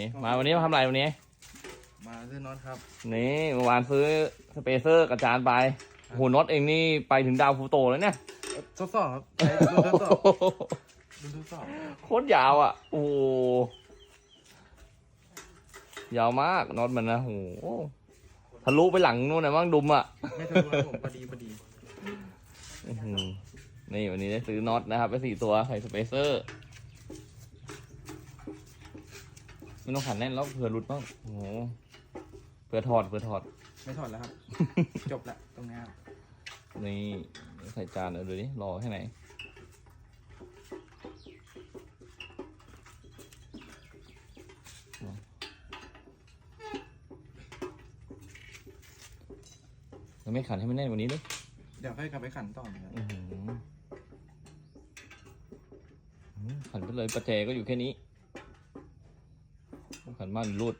นี้ มาวันนี้มาทำอะไรวันนี้ มาซื้อน็อตครับ นี่เมื่อวานซื้อสเปเซอร์กระจานไปโอ้โหน็อตเองนี่ไปถึงดาวพลูโตแล้วเนี่ยเอ่อทดสอบครับใช้รุ่นทดสอบรุ่นทดสอบโคตรยาวอะ โอ้โหยาวมากน็อตมันนะโอ้โหทะลุไปหลังนู่นนะมั้งดุมอะไม่ทะลุครับผมพอดีพอดีอื้อหือนี่วันนี้ได้ซื้อน็อตนะครับไปสี่ตัวใส่สเปเซอร์ ไม่ต้องขันแน่นแล้วเผื่อหลุดบ้างโอ้โหเผื่อถอดเผื่อถอด ไม่ถอดแล้วครับ จบละตรงนี้ครับนี่ใส่จานเอาดูดิรอแค่ไหนยังไม่ขันให้มันแน่นกว่านี้เลยเดี๋ยวค่อยกลับไปขันต่อนะครับอื้อหืออื้อขันไปเลยประแจก็อยู่แค่นี้ ขันบ้านรูด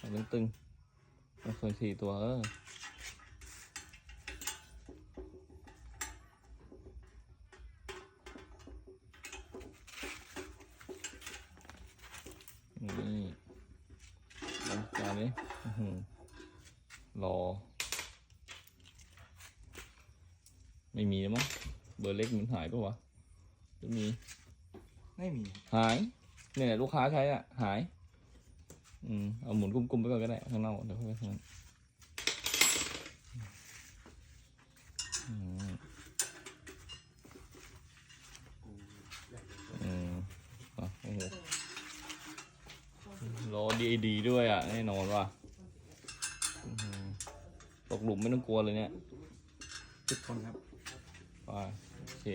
ขันตึงๆไม่เคยสี่ตัวเออนี่ลองจานนี้อื้อหือรอ ไม่มีแล้วมั้ง เบอร์เล็กมันหายปะวะจะมี ไม่มี หาย เนี่ยลูกค้าใช้อะ หาย อืมเอาหมุนกลุ่มๆไปก่อนก็ได้ข้างนอกเดี๋ยวค่อยไปข้างนั้นอืมอืมอะโอ้โหรอดีดีด้วยอะแน่นอนว่ะอื้อหือตกหลุมไม่ต้องกลัวเลยเนี่ยสิบคนครับไปโอเค